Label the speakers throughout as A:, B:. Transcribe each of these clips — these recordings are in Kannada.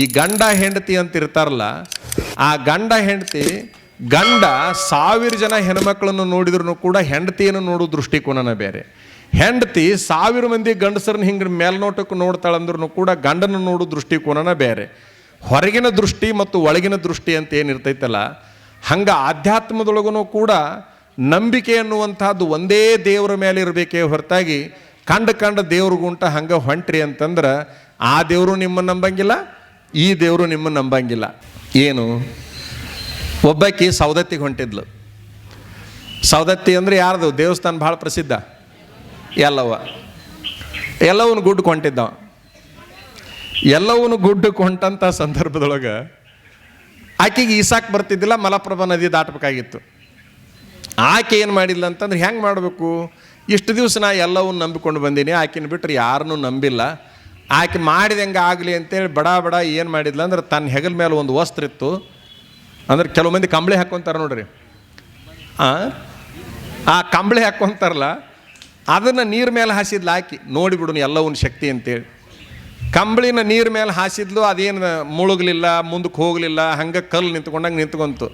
A: ಈ ಗಂಡ ಹೆಂಡತಿ ಅಂತ ಇರ್ತಾರಲ್ಲ ಆ ಗಂಡ ಹೆಂಡತಿ, ಗಂಡ ಸಾವಿರ ಜನ ಹೆಣ್ಮಕ್ಳನ್ನು ನೋಡಿದ್ರು ಕೂಡ ಹೆಂಡತಿಯನ್ನು ನೋಡೋ ದೃಷ್ಟಿಕೋನನ ಬೇರೆ. ಹೆಂಡತಿ ಸಾವಿರ ಮಂದಿ ಗಂಡಸರನ್ನ ಹಿಂಗೆ ಮೇಲ್ನೋಟಕ್ಕೆ ನೋಡ್ತಾಳಂದ್ರೂ ಕೂಡ ಗಂಡನ ನೋಡೋ ದೃಷ್ಟಿಕೋನನ ಬೇರೆ. ಹೊರಗಿನ ದೃಷ್ಟಿ ಮತ್ತು ಒಳಗಿನ ದೃಷ್ಟಿ ಅಂತ ಏನಿರ್ತೈತಲ್ಲ, ಹಂಗೆ ಆಧ್ಯಾತ್ಮದೊಳಗೂ ಕೂಡ ನಂಬಿಕೆ ಅನ್ನುವಂಥದ್ದು ಒಂದೇ ದೇವರ ಮೇಲೆ ಇರಬೇಕೇ ಹೊರತಾಗಿ ಕಂಡ ಕಂಡ ದೇವ್ರಿಗುಂಟ ಹಂಗೆ ಹೊಂಟ್ರಿ ಅಂತಂದ್ರೆ ಆ ದೇವರು ನಿಮ್ಮನ್ನು ನಂಬಂಗಿಲ್ಲ ಈ ದೇವರು ನಿಮ್ಮನ್ನು ನಂಬಂಗಿಲ್ಲ. ಏನು? ಒಬ್ಬಾಕಿ ಸೌದತ್ತಿಗೆ ಹೊಂಟಿದ್ಲು. ಸೌದತ್ತಿ ಅಂದರೆ ಯಾರ್ದು? ದೇವಸ್ಥಾನ ಭಾಳ ಪ್ರಸಿದ್ಧ. ಎಲ್ಲವ ಎಲ್ಲವನು ಗುಡ್ಡು ಹೊಂಟಿದ್ದವ ಎಲ್ಲವನು ಗುಡ್ಡು ಹೊಂಟಂಥ ಸಂದರ್ಭದೊಳಗೆ ಆಕೆಗೆ ಈಸಾಕ್ ಬರ್ತಿದ್ದಿಲ್ಲ, ಮಲಪ್ರಭಾ ನದಿ ದಾಟಬೇಕಾಗಿತ್ತು. ಆಕೆ ಏನು ಮಾಡಿಲ್ಲ ಅಂತಂದ್ರೆ, ಹೆಂಗೆ ಮಾಡಬೇಕು? ಇಷ್ಟು ದಿವಸ ನಾ ಎಲ್ಲವನ್ನು ನಂಬಿಕೊಂಡು ಬಂದೀನಿ. ಆಕೆನ ಬಿಟ್ಟರೆ ಯಾರನ್ನೂ ನಂಬಿಲ್ಲ. ಆಕೆ ಮಾಡಿದಂಗೆ ಆಗಲಿ ಅಂತೇಳಿ ಬಡ ಬಡ ಏನು ಮಾಡಿದ್ಲ ಅಂದ್ರೆ ತನ್ನ ಹೆಗಲ ಮೇಲೆ ಒಂದು ವಸ್ತ್ರ ಇತ್ತು. ಅಂದ್ರೆ ಕೆಲವು ಮಂದಿ ಕಂಬಳಿ ಹಾಕ್ಕೊಂತಾರೆ ನೋಡ್ರಿ. ಆ? ಕಂಬಳಿ ಹಾಕ್ಕೊಂತಾರಲ್ಲ ಅದನ್ನು ನೀರು ಮೇಲೆ ಹಾಸಿದ್ಲು ಹಾಕಿ ಎಲ್ಲ ಎಲ್ಲವನ್ನ ಶಕ್ತಿ ಅಂತೇಳಿ. ಕಂಬಳಿನ ನೀರು ಮೇಲೆ ಹಾಸಿದ್ಲು, ಅದೇನು ಮುಳುಗಲಿಲ್ಲ ಮುಂದಕ್ಕೆ ಹೋಗಲಿಲ್ಲ, ಹಂಗೆ ಕಲ್ಲು ನಿಂತ್ಕೊಂಡಂಗೆ ನಿಂತ್ಕೊಂತು.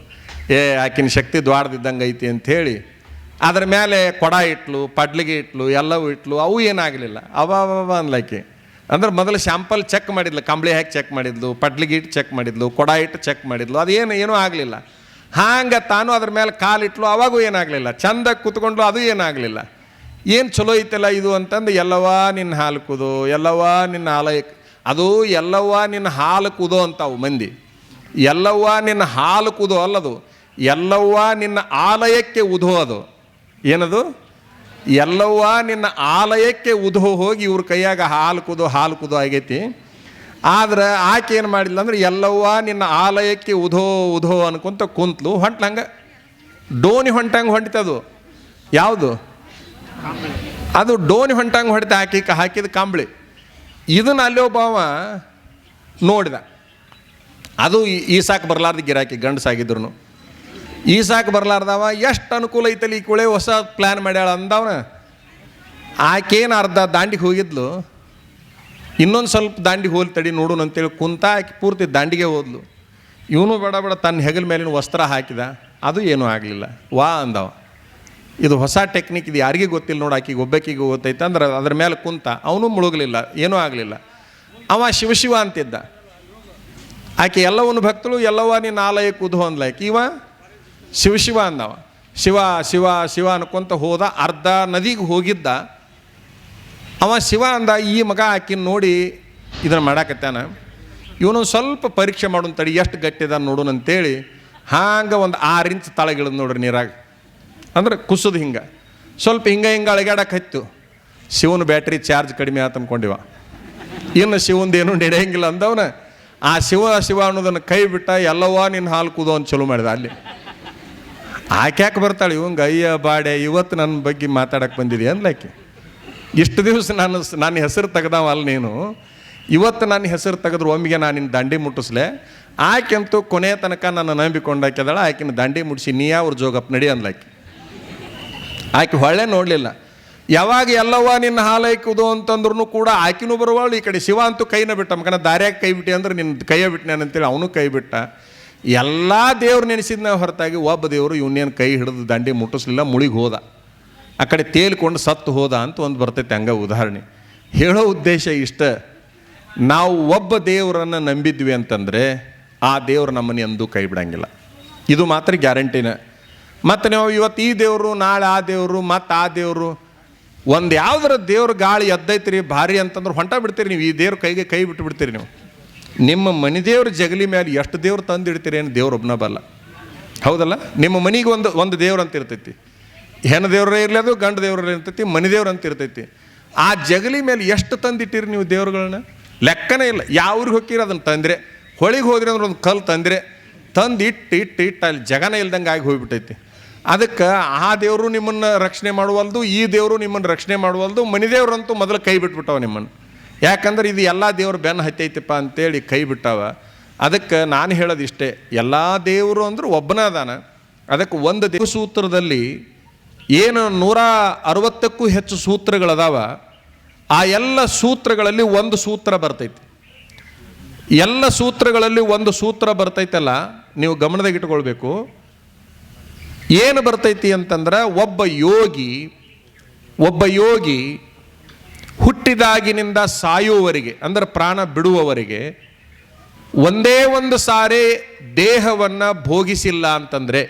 A: ಏ, ಆಕಿನ ಶಕ್ತಿ ದ್ವಾಡ್ದಿದ್ದಂಗೆ ಐತಿ ಅಂಥೇಳಿ ಅದ್ರ ಮೇಲೆ ಕೊಡ ಇಟ್ಲು, ಪಡ್ಲಿಗೆ ಇಟ್ಲು, ಎಲ್ಲವೂ ಇಟ್ಲು, ಅವು ಏನಾಗಲಿಲ್ಲ ಅವ ಅವ ಅಂದ್ರೆ ಮೊದಲು ಶ್ಯಾಂಪಲ್ ಚೆಕ್ ಮಾಡಿದ್ಲು, ಕಂಬಳಿ ಹಾಕಿ ಚೆಕ್ ಮಾಡಿದ್ಲು ಪಡ್ಲಿಗಿಟ್ಟು ಚೆಕ್ ಮಾಡಿದ್ಲು ಕೊಡ ಇಟ್ಟು ಚೆಕ್ ಮಾಡಿದ್ಲು ಅದೇನು ಏನೂ ಆಗಲಿಲ್ಲ. ಹಾಂಗೆ ತಾನು ಅದ್ರ ಮೇಲೆ ಕಾಲಿಟ್ಲು ಅವಾಗೂ ಏನಾಗಲಿಲ್ಲ. ಚಂದ ಕೂತ್ಕೊಂಡ್ಲು, ಅದು ಏನಾಗಲಿಲ್ಲ. ಏನು ಚಲೋ ಐತಲ್ಲ ಇದು ಅಂತಂದು ಎಲ್ಲವ ನಿನ್ನ ಹಾಲು ಕುದು ಎಲ್ಲವ ನಿನ್ನ ಆಲಯ ಅದು ಎಲ್ಲವ ನಿನ್ನ ಹಾಲು ಕುದೋ ಅಂತಾವು ಮಂದಿ. ಎಲ್ಲವ್ವ ನಿನ್ನ ಹಾಲು ಕುದೋ ಅಲ್ಲದು, ಎಲ್ಲವ್ವ ನಿನ್ನ ಆಲಯಕ್ಕೆ ಉದೋ ಅದು. ಏನದು? ಎಲ್ಲವ್ವ ನಿನ್ನ ಆಲಯಕ್ಕೆ ಉದೋ ಹೋಗಿ ಇವ್ರ ಕೈಯಾಗ ಹಾಲು ಕುದೋ ಹಾಲು ಕುದೋ ಆಗೈತಿ. ಆದ್ರೆ ಆಕೆ ಏನು ಮಾಡಿಲ್ಲ ಅಂದ್ರೆ, ಎಲ್ಲವ್ವ ನಿನ್ನ ಆಲಯಕ್ಕೆ ಉಧೋ ಉಧೋ ಅನ್ಕೊಂತ ಕುಂತ್ಲು, ಹೊಂಟ್ಲಂಗ. ಡೋನಿ ಹೊಂಟಂಗೆ ಹೊಂಟಿತದು ಯಾವುದು? ಅದು ಡೋನಿ ಹೊಂಟಂಗೆ ಹೊಡಿತ ಹಾಕಿ ಹಾಕಿದ ಕಂಬಳಿ. ಇದನ್ನ ಅಲ್ಲೇ ಒಬ್ಬವ ನೋಡಿದ. ಅದು ಈ- ಸಾಕು ಬರಲಾರ್ದ ಗಿರಾಕಿ ಗಂಡಸಾಗಿದ್ರು ಈ ಸಾಕು ಬರಲಾರ್ದವ, ಎಷ್ಟು ಅನುಕೂಲ ಐತಲಿ ಈ ಕುಳೆ ಹೊಸ ಪ್ಲ್ಯಾನ್ ಮಾಡ್ಯಾಳ ಅಂದವನ. ಆಕೇನು ಅರ್ಧ ದಾಂಡಿಗೆ ಹೋಗಿದ್ಲು, ಇನ್ನೊಂದು ಸ್ವಲ್ಪ ದಾಂಡಿಗೆ ಹೋಲ್ ತಡಿ ನೋಡೋಣ ಅಂತೇಳಿ ಕುಂತ ಆಕೆ ಪೂರ್ತಿ ದಾಂಡಿಗೆ ಹೋದ್ಲು. ಇವನು ಬೇಡ ಬೇಡ ತನ್ನ ಹೆಗಲ ಮೇಲಿನ ವಸ್ತ್ರ ಹಾಕಿದ, ಅದು ಏನೂ ಆಗಲಿಲ್ಲ. ವಾ ಅಂದವ. ಇದು ಹೊಸ ಟೆಕ್ನಿಕ್ ಇದು ಯಾರಿಗೂ ಗೊತ್ತಿಲ್ಲ ನೋಡಿ ಆಕಿಗೆ ಒಬ್ಬಕ್ಕಿಗೆ ಗೊತ್ತೈತೆ ಅಂದ್ರೆ ಅದ್ರ ಮೇಲೆ ಕುಂತ, ಅವನು ಮುಳುಗಲಿಲ್ಲ, ಏನೂ ಆಗಲಿಲ್ಲ. ಅವ ಶಿವಶಿವ ಅಂತಿದ್ದ. ಆಕೆ ಎಲ್ಲವನ್ನು ಭಕ್ತಳು, ಎಲ್ಲವ ನಿನ್ನ ಆಲಯ ಕುದು ಅಂದ್ಲಾಕಿ ಇವ ಶಿವಶಿವ ಅಂದವ. ಶಿವ ಶಿವ ಶಿವ ಅನ್ಕೊಂತ ಹೋದ ಅರ್ಧ ನದಿಗೆ ಹೋಗಿದ್ದ. ಅವ ಶಿವ ಅಂದ, ಈ ಮಗ ಆಕಿನ ನೋಡಿ ಇದನ್ನು ಮಾಡಾಕತ್ತಾನ. ಇವನು ಸ್ವಲ್ಪ ಪರೀಕ್ಷೆ ಮಾಡೋನ್ ತಡಿ, ಎಷ್ಟು ಗಟ್ಟಿದ ನೋಡೋಣ ಅಂತೇಳಿ ಹಾಂಗೆ ಒಂದು ಆರು ಇಂಚ್ ತಳಗಿಳಿದ್ ನೋಡ್ರಿ ನೀರಾಗ. ಅಂದ್ರೆ ಕುಸಿದು ಹಿಂಗೆ. ಸ್ವಲ್ಪ ಹಿಂಗೆ ಹಿಂಗೆ ಅಳಗ್ಯಾಡಕ್ಕೆ ಹತ್ತು ಶಿವನ ಬ್ಯಾಟ್ರಿ ಚಾರ್ಜ್ ಕಡಿಮೆ ಆತ ಅನ್ಕೊಂಡಿವ. ಇನ್ನು ಶಿವಂದೇನು ನಡೆಯಂಗಿಲ್ಲ ಅಂದವನ. ಆ ಶಿವ ಶಿವ ಅನ್ನೋದನ್ನು ಕೈ ಬಿಟ್ಟ ಎಲ್ಲವ ನಿನ್ನ ಹಾಲು ಕೂದೋ ಅಂತ ಚಲೋ ಮಾಡಿದ ಅಲ್ಲಿ. ಆಕ್ಯಾಕೆ ಬರ್ತಾಳೆ? ಇವಂಗ ಅಯ್ಯ, ಬಾಡೆ, ಇವತ್ತು ನನ್ನ ಬಗ್ಗೆ ಮಾತಾಡಕ್ಕೆ ಬಂದಿದೆ ಅಂದ್ಲಾಕೆ. ಇಷ್ಟು ದಿವಸ ನಾನು ನನ್ನ ಹೆಸರು ತೆಗ್ದಾವ ಅಲ್ಲಿ ನೀನು. ಇವತ್ತು ನನ್ನ ಹೆಸರು ತೆಗೆದ್ರು ಒಮ್ಮಿಗೆ ನಾನು ನಿನ್ನ ದಂಡಿ ಮುಟ್ಟಿಸ್ಲೆ. ಆಕೆಂತೂ ಕೊನೆಯ ತನಕ ನನ್ನ ನಂಬಿಕೊಂಡಾಕ್ಯದಳ. ಆಕಿನ ದಂಡಿ ಮುಟ್ಟಿಸಿ ನೀ ಅವ್ರ ಜೋಗಪ್ಪ ನಡಿ ಅಂದ್ಲಾಕಿ. ಆಕೆ ಹೊಳ್ಳೆ ನೋಡಲಿಲ್ಲ. ಯಾವಾಗ ಎಲ್ಲವ್ವ ನಿನ್ನ ಹಾಲೈಕುದು ಅಂತಂದ್ರೂ ಕೂಡ ಆಕಿನೂ ಬರುವಳು. ಈ ಕಡೆ ಶಿವ ಅಂತೂ ಕೈನ ಬಿಟ್ಟ. ಮಕನ ದಾರ್ಯಾಗ ಕೈ ಬಿಟ್ಟಿ ಅಂದ್ರೆ ನಿನ್ನ ಕೈಯ ಬಿಟ್ಟನೆ ಅಂತೇಳಿ ಅವನು ಕೈ ಬಿಟ್ಟ. ಎಲ್ಲ ದೇವ್ರು ನೆನೆಸಿದ್ನ ಹೊರತಾಗಿ ಒಬ್ಬ ದೇವರು ಇವನ್ನೇನು ಕೈ ಹಿಡಿದು ದಂಡಿ ಮುಟ್ಟಿಸ್ಲಿಲ್ಲ, ಮುಳಿಗೆ ಹೋದ. ಆ ಕಡೆ ತೇಲ್ಕೊಂಡು ಸತ್ತು ಹೋದ ಅಂತ ಒಂದು ಬರ್ತೈತೆ ಹಂಗ ಉದಾಹರಣೆ. ಹೇಳೋ ಉದ್ದೇಶ ಇಷ್ಟ. ನಾವು ಒಬ್ಬ ದೇವರನ್ನು ನಂಬಿದ್ವಿ ಅಂತಂದರೆ ಆ ದೇವರು ನಮ್ಮನ್ನು ಎಂದೂ ಕೈ ಬಿಡಂಗಿಲ್ಲ. ಇದು ಮಾತ್ರ ಗ್ಯಾರಂಟಿನ. ಮತ್ತು ನೀವು ಇವತ್ತು ಈ ದೇವರು, ನಾಳೆ ಆ ದೇವರು, ಮತ್ತು ಆ ದೇವರು, ಒಂದು ಯಾವ್ದಾರ ದೇವ್ರ ಗಾಳಿ ಎದ್ದೈತ್ರಿ ಭಾರಿ ಅಂತಂದ್ರೆ ಹೊಂಟ ಬಿಡ್ತೀರಿ ನೀವು. ಈ ದೇವ್ರ ಕೈಗೆ ಕೈ ಬಿಟ್ಟು ಬಿಡ್ತೀರಿ ನೀವು. ನಿಮ್ಮ ಮನೆ ದೇವ್ರ ಜಗಲಿ ಮೇಲೆ ಎಷ್ಟು ದೇವ್ರು ತಂದಿಡ್ತೀರಿ ಏನು ದೇವ್ರು ಒಬ್ಬನ ಬಲ್ಲ. ಹೌದಲ್ಲ? ನಿಮ್ಮ ಮನೆಗೆ ಒಂದು ಒಂದು ದೇವ್ರು ಅಂತ ಇರ್ತೈತಿ. ಹೆಣ್ಣು ದೇವ್ರೇ ಇರಲಿ ಅದು, ಗಂಡು ದೇವ್ರೇ ಇರ್ತೈತಿ, ಮನೆ ದೇವ್ರು ಅಂತ ಇರ್ತೈತಿ. ಆ ಜಗಲಿ ಮೇಲೆ ಎಷ್ಟು ತಂದಿಟ್ಟಿರಿ ನೀವು ದೇವ್ರುಗಳನ್ನ ಲೆಕ್ಕನೇ ಇಲ್ಲ. ಯಾವ ಊರಿಗೆ ಹೋಗಿರಿ ಅದನ್ನು ತಂದರೆ? ಹೊಳಿಗೆ ಹೋದ್ರಿ ಅಂದ್ರೆ ಒಂದು ಕಲ್ಲು ತಂದರೆ? ತಂದು ಇಟ್ಟು ಇಟ್ಟು ಅಲ್ಲಿ ಜಗನೇ ಇಲ್ದಂಗೆ ಆಗಿ ಹೋಗ್ಬಿಟ್ಟೈತಿ. ಅದಕ್ಕೆ ಆ ದೇವರು ನಿಮ್ಮನ್ನು ರಕ್ಷಣೆ ಮಾಡುವಲ್ದು, ಈ ದೇವರು ನಿಮ್ಮನ್ನು ರಕ್ಷಣೆ ಮಾಡುವಲ್ದು, ಮನೆ ದೇವ್ರಂತೂ ಮೊದಲು ಕೈ ಬಿಟ್ಬಿಟ್ಟವ ನಿಮ್ಮನ್ನು. ಯಾಕಂದ್ರೆ ಇದು ಎಲ್ಲ ದೇವ್ರು ಬೆನ್ನು ಹತ್ತೈತಿಪ್ಪ ಅಂತೇಳಿ ಕೈ ಬಿಟ್ಟಾವ. ಅದಕ್ಕೆ ನಾನು ಹೇಳೋದು ಇಷ್ಟೇ, ಎಲ್ಲ ದೇವರು ಅಂದ್ರೆ ಒಬ್ಬನ ಅದಾನ. ಅದಕ್ಕೆ ಒಂದು ದೇವ ಸೂತ್ರದಲ್ಲಿ ಏನು ನೂರ ಅರವತ್ತಕ್ಕೂ ಹೆಚ್ಚು ಸೂತ್ರಗಳದಾವ. ಆ ಎಲ್ಲ ಸೂತ್ರಗಳಲ್ಲಿ ಒಂದು ಸೂತ್ರ ಬರ್ತೈತಿ. ಎಲ್ಲ ಸೂತ್ರಗಳಲ್ಲಿ ಒಂದು ಸೂತ್ರ ಬರ್ತೈತಲ್ಲ, ನೀವು ಗಮನದಾಗ ಇಟ್ಕೊಳ್ಬೇಕು. ಏನು ಬರ್ತೈತಿ ಅಂತಂದ್ರೆ, ಒಬ್ಬ ಯೋಗಿ ಒಬ್ಬ ಯೋಗಿ ಹುಟ್ಟಿದಾಗಿನಿಂದ ಸಾಯುವವರಿಗೆ, ಅಂದ್ರೆ ಪ್ರಾಣ ಬಿಡುವವರಿಗೆ ಒಂದೇ ಒಂದು ಸಾರಿ ದೇಹವನ್ನು ಭೋಗಿಸಿಲ್ಲ ಅಂತಂದರೆ,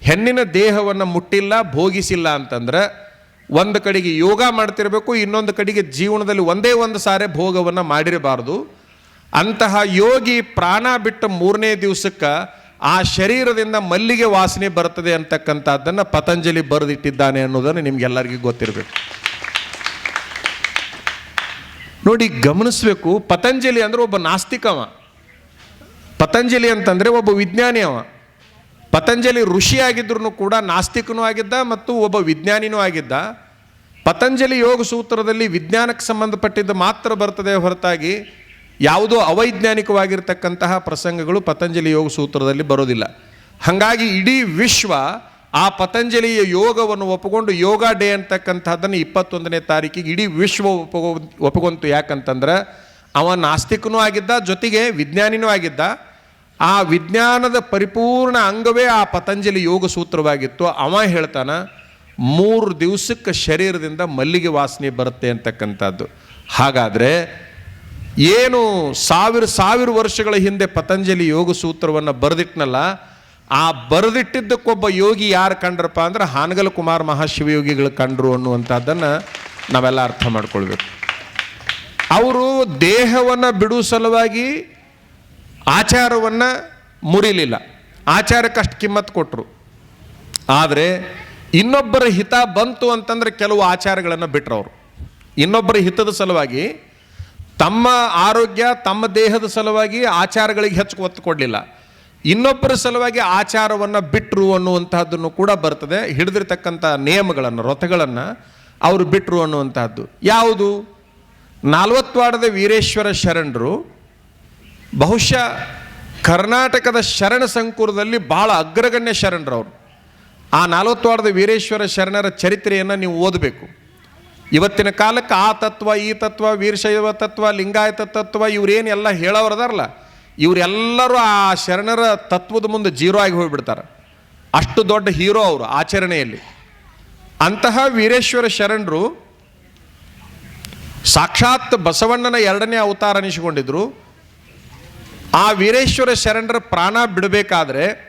A: ಹೆಣ್ಣಿನ ದೇಹವನ್ನು ಮುಟ್ಟಿಲ್ಲ, ಭೋಗಿಸಿಲ್ಲ ಅಂತಂದ್ರೆ ಒಂದು ಕಡೆಗೆ ಯೋಗ ಮಾಡ್ತಿರಬೇಕು, ಇನ್ನೊಂದು ಕಡೆಗೆ ಜೀವನದಲ್ಲಿ ಒಂದೇ ಒಂದು ಸಾರಿ ಭೋಗವನ್ನು ಮಾಡಿರಬಾರ್ದು. ಅಂತಹ ಯೋಗಿ ಪ್ರಾಣ ಬಿಟ್ಟ ಮೂರನೇ ದಿವಸಕ್ಕೆ ಆ ಶರೀರದಿಂದ ಮಲ್ಲಿಗೆ ವಾಸನೆ ಬರ್ತದೆ ಅಂತಕ್ಕಂಥದ್ದನ್ನು ಪತಂಜಲಿ ಬರೆದಿಟ್ಟಿದ್ದಾನೆ ಅನ್ನೋದನ್ನು ನಿಮ್ಗೆಲ್ಲರಿಗೂ ಗೊತ್ತಿರಬೇಕು. ನೋಡಿ ಗಮನಿಸ್ಬೇಕು, ಪತಂಜಲಿ ಅಂದ್ರೆ ಒಬ್ಬ ನಾಸ್ತಿಕವ. ಪತಂಜಲಿ ಅಂತಂದರೆ ಒಬ್ಬ ವಿಜ್ಞಾನಿ ಅವ. ಪತಂಜಲಿ ಋಷಿ ಆಗಿದ್ರು ಕೂಡ ನಾಸ್ತಿಕನೂ ಆಗಿದ್ದ ಮತ್ತು ಒಬ್ಬ ವಿಜ್ಞಾನಿನೂ ಆಗಿದ್ದ. ಪತಂಜಲಿ ಯೋಗ ಸೂತ್ರದಲ್ಲಿ ವಿಜ್ಞಾನಕ್ಕೆ ಸಂಬಂಧಪಟ್ಟಿದ್ದು ಮಾತ್ರ ಬರ್ತದೆ ಹೊರತಾಗಿ ಯಾವುದೋ ಅವೈಜ್ಞಾನಿಕವಾಗಿರ್ತಕ್ಕಂತಹ ಪ್ರಸಂಗಗಳು ಪತಂಜಲಿ ಯೋಗ ಸೂತ್ರದಲ್ಲಿ ಬರೋದಿಲ್ಲ. ಹಾಗಾಗಿ ಇಡೀ ವಿಶ್ವ ಆ ಪತಂಜಲಿಯ ಯೋಗವನ್ನು ಒಪ್ಪಿಕೊಂಡು ಯೋಗ ಡೇ ಅಂತಕ್ಕಂಥದ್ದನ್ನು ಇಪ್ಪತ್ತೊಂದನೇ ತಾರೀಕಿಗೆ ಇಡೀ ವಿಶ್ವ ಒಪ್ಪಗೊ, ಒಪ್ಪಿಕೊಂತು ಯಾಕಂತಂದ್ರೆ ಅವ ನಾಸ್ತಿಕನೂ ಆಗಿದ್ದ, ಜೊತೆಗೆ ವಿಜ್ಞಾನಿನೂ ಆಗಿದ್ದ. ಆ ವಿಜ್ಞಾನದ ಪರಿಪೂರ್ಣ ಅಂಗವೇ ಆ ಪತಂಜಲಿ ಯೋಗ ಸೂತ್ರವಾಗಿತ್ತು. ಅವ ಹೇಳ್ತಾನ, ಮೂರು ದಿವಸಕ್ಕೆ ಶರೀರದಿಂದ ಮಲ್ಲಿಗೆ ವಾಸನೆ ಬರುತ್ತೆ ಅಂತಕ್ಕಂಥದ್ದು. ಹಾಗಾದರೆ ಏನು ಸಾವಿರ ಸಾವಿರ ವರ್ಷಗಳ ಹಿಂದೆ ಪತಂಜಲಿ ಯೋಗ ಸೂತ್ರವನ್ನು ಬರೆದಿಟ್ನಲ್ಲ ಆ ಬರೆದಿಟ್ಟಿದ್ದಕ್ಕೊಬ್ಬ ಯೋಗಿ ಯಾರು ಕಂಡ್ರಪ್ಪ ಅಂದ್ರೆ ಹಾನಗಲ್ ಕುಮಾರ್ ಮಹಾಶಿವಯೋಗಿಗಳು ಕಂಡ್ರು ಅನ್ನುವಂಥದ್ದನ್ನು ನಾವೆಲ್ಲ ಅರ್ಥ ಮಾಡ್ಕೊಳ್ಬೇಕು. ಅವರು ದೇಹವನ್ನು ಬಿಡುವ ಸಲುವಾಗಿ ಆಚಾರವನ್ನು ಮುರಿಲಿಲ್ಲ. ಆಚಾರಕ್ಕಷ್ಟು ಕಿಮ್ಮತ್ತು ಕೊಟ್ಟರು ಆದರೆ ಇನ್ನೊಬ್ಬರ ಹಿತ ಬಂತು ಅಂತಂದ್ರೆ ಕೆಲವು ಆಚಾರಗಳನ್ನು ಬಿಟ್ಟರು ಅವರು ಇನ್ನೊಬ್ಬರ ಹಿತದ ಸಲುವಾಗಿ ತಮ್ಮ ಆರೋಗ್ಯ, ತಮ್ಮ ದೇಹದ ಸಲುವಾಗಿ ಆಚಾರಗಳಿಗೆ ಹೆಚ್ಚು ಒತ್ತು ಕೊಡಲಿಲ್ಲ. ಇನ್ನೊಬ್ಬರ ಸಲುವಾಗಿ ಆಚಾರವನ್ನು ಬಿಟ್ಟರು ಅನ್ನುವಂತಹದ್ದನ್ನು ಕೂಡ ಬರ್ತದೆ. ಹಿಡಿದಿರ್ತಕ್ಕಂಥ ನಿಯಮಗಳನ್ನು, ರಥಗಳನ್ನು ಅವರು ಬಿಟ್ಟರು ಅನ್ನುವಂತಹದ್ದು. ಯಾವುದು? ನಾಲ್ವತ್ವಾಡದ ವೀರೇಶ್ವರ ಶರಣರು ಬಹುಶಃ ಕರ್ನಾಟಕದ ಶರಣ ಸಂಕುಲದಲ್ಲಿ ಬಹಳ ಅಗ್ರಗಣ್ಯ ಶರಣರವರು ಆ ನಾಲ್ವತ್ವಾಡದ ವೀರೇಶ್ವರ ಶರಣರ ಚರಿತ್ರೆಯನ್ನು ನೀವು ಓದಬೇಕು. ಇವತ್ತಿನ ಕಾಲಕ್ಕೆ ಆ ತತ್ವ, ಈ ತತ್ವ, ವೀರಶೈವ ತತ್ವ, ಲಿಂಗಾಯತ ತತ್ವ ಇವರೇನೆಲ್ಲ ಎಲ್ಲ ಹೇಳೋರದಾರಲ್ಲ ಇವರೆಲ್ಲರೂ ಆ ಶರಣರ ತತ್ವದ ಮುಂದೆ ಜೀರೋ ಆಗಿ ಹೋಗಿಬಿಡ್ತಾರೆ. ಅಷ್ಟು ದೊಡ್ಡ ಹೀರೋ ಅವರು ಆಚರಣೆಯಲ್ಲಿ. ಅಂತಹ ವೀರೇಶ್ವರ ಶರಣರು ಸಾಕ್ಷಾತ್ ಬಸವಣ್ಣನ ಎರಡನೇ ಅವತಾರ ಅನಿಸಿಕೊಂಡಿದ್ರು. ಆ ವೀರೇಶ್ವರ ಶರಣರ ಪ್ರಾಣ ಬಿಡಬೇಕಾದ್ರೆ